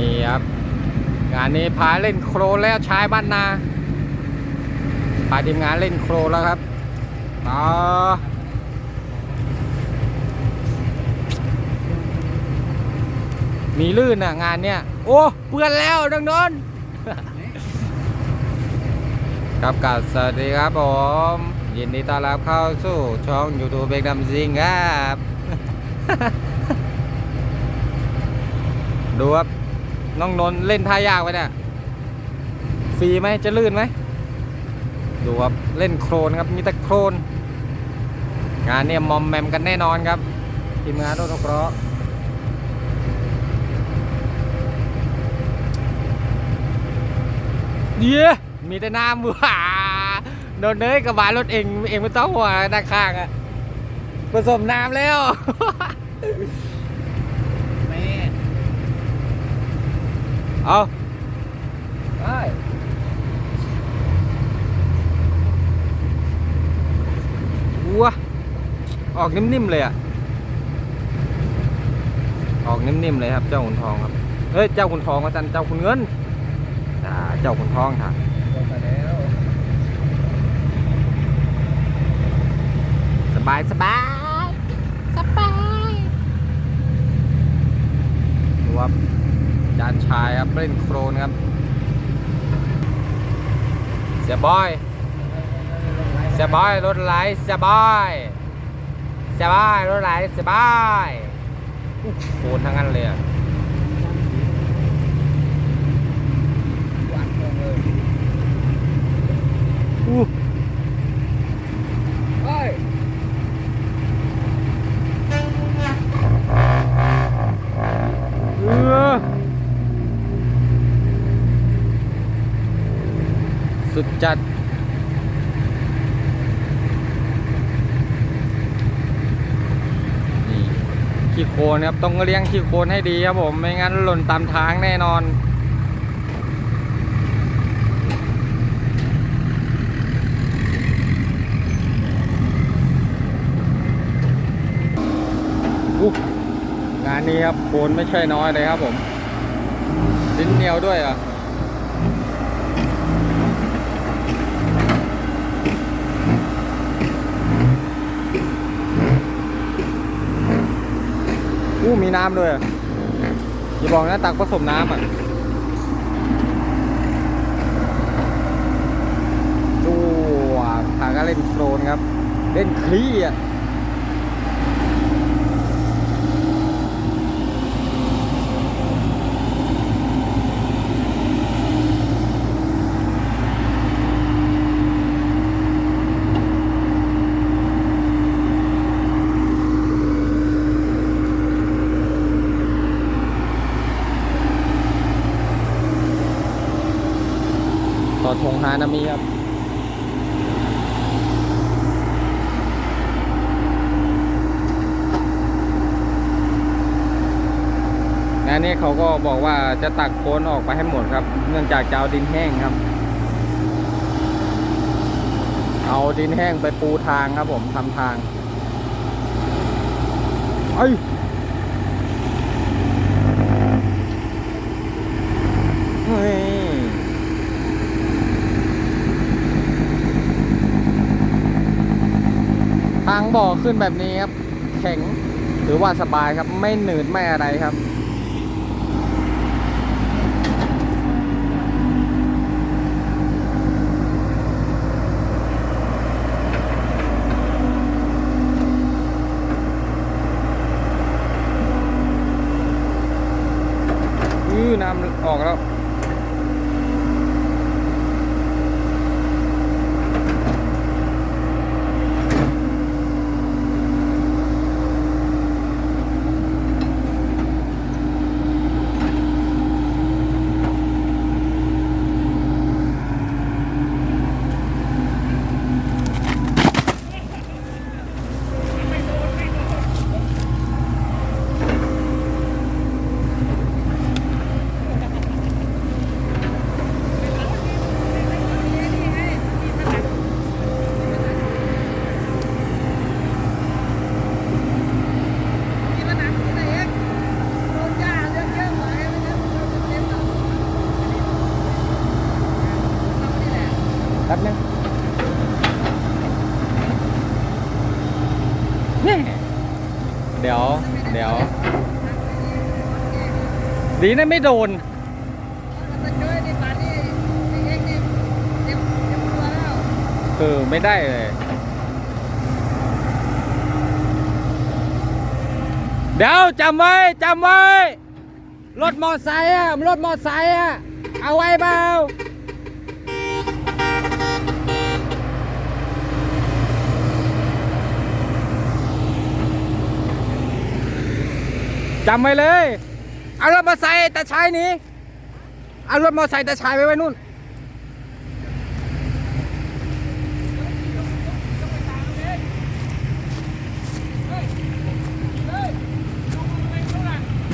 นี่ครับงานนี้พาเล่นโครแล้วชายบ้านนาพาทีมงานเล่นโครแล้วครับต่อมีลื่นอะงานเนี้ยโอ้เปื้อนแล้วดังนนครับกับสวัสดีครับผม ยินดีต้อนรับเข้าสู่ช่อง YouTube เบกดำซิงครับ ดูครับ น้องนนเล่นท่ายากไปเนี่ยฟรีไหมจะลื่นไหมดูครับเล่นโครนครับมีแต่โครน งานเนี่ยมอมแมมกันแน่นอนครับทีมงานรถเคราะห์เย้มีแต่น้ำว้าโดนเนยกระบะรถเองเองไม่ต้องห่วงด้าข้างอะผสมน้ำแล้ว แม่ เอาได้วัวออกนิ่มๆเลยอะออกนิ่มๆเลยครับ เจ้าขุนทองครับ เฮ้ย เจ้าขุนทองก็จันเจ้าขุนเงินอ่าเจ้าขุนทองค่ะลงมาแล้วสบายสบายสบายดูครับ จานชายครับเล่นโครนครับ เสียบอย เสียบอยรถไหลเสียบอยเสียบอยรถไหลเสียบอยโครนทั้งนั้นเลยอะหวานลงเลยอู้ เฮ้ย เออ สุดจัด นี่ขี้โคลนครับ ต้องเลี้ยงขี้โคลนให้ดีครับผม ไม่งั้นหล่นตามทางแน่นอนงานนี้ครับโคลนไม่ใช่น้อยเลยครับผมดินเหนียวด้วยอะ มีน้ำด้วย อย่าบอกนะตักผสมน้ำอะ ดูพาก็เล่นโครนครับ เล่นคลี่อะ ฮานามิครับงานนี้เขาก็บอกว่าจะตักโคนออกไปให้หมดครับ เนื่องจากจะเอาดินแห้งครับ เอาดินแห้งไปปูทางครับผมทำทางไอ้ยเฮ้ย ทาง บ่อขึ้นแบบนี้ครับ แข็งหรือว่าสบายครับไม่หนืดไม่อะไรครับ อื้อน้ำออกแล้ว เดี๋ยว เดี๋ยว ดีนะไม่โดนมันเจอไอ้เอ็กซ์นี่เจ็บเจ็บตัวแล้วเออ ไม่ได้เลย เดี๋ยวจำไว้จำไว้ รถมอไซค์อะรถมอไซค์อะเอาไว้เปล่า จำไว้เลย เอารถมอไซค์แต่ชายนี้ เอารถมอไซค์แต่ชายไว้ไว้นู่น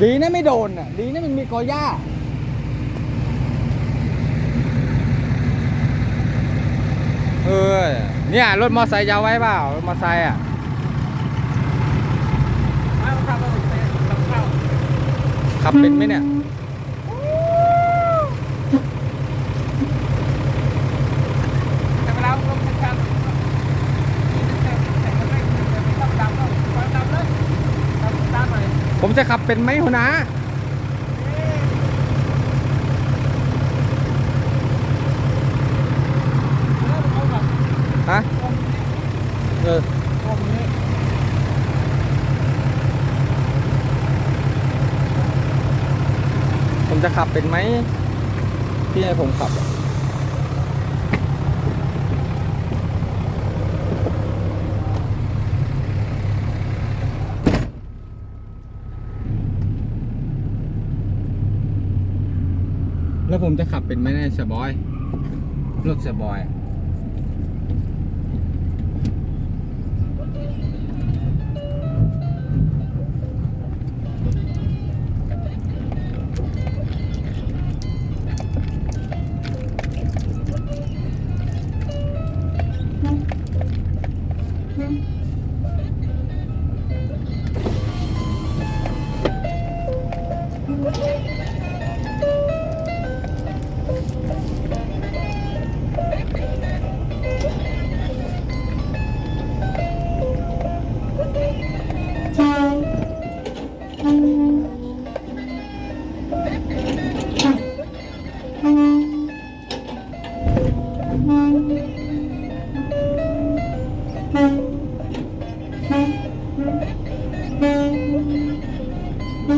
ดีนะไม่โดนอะ ดีนะมันมีกอหญ้าเออเนี่ยรถมอไซค์จะเอาไว้เปล่ารถมอไซค์อะ มาทำมาเป็นกับข้าว ขับเป็นไหมเนี่ยแต่เวลาลงกันแต่แต่ก็ไม่ไม่ต้องดำต้องคอยดำเลยดำตามหน่อยผมจะขับเป็นไหมหัวหนะเอาแบบ ฮะ เออ ตรงนี้ ผมจะขับเป็นไหมพี่ ให้ผมขับแล้วผมจะขับเป็นไหมเนี่ยเสบอย รถเสบอยอะ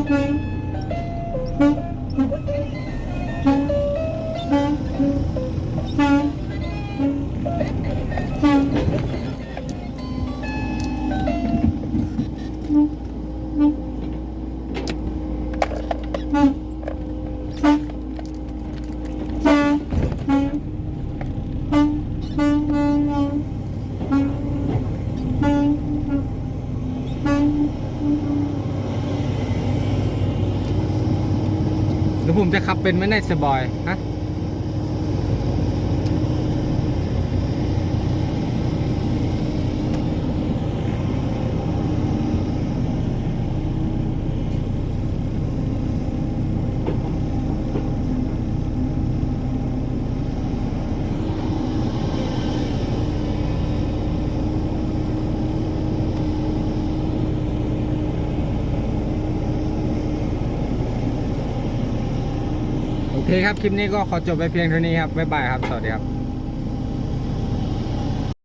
แเป็นไหมเนี่ยเสียบอยฮะ เคครับ คลิปนี้ก็ขอจบไปเพียงเท่านี้ครับ บ๊ายบายครับ สวัสดีครับ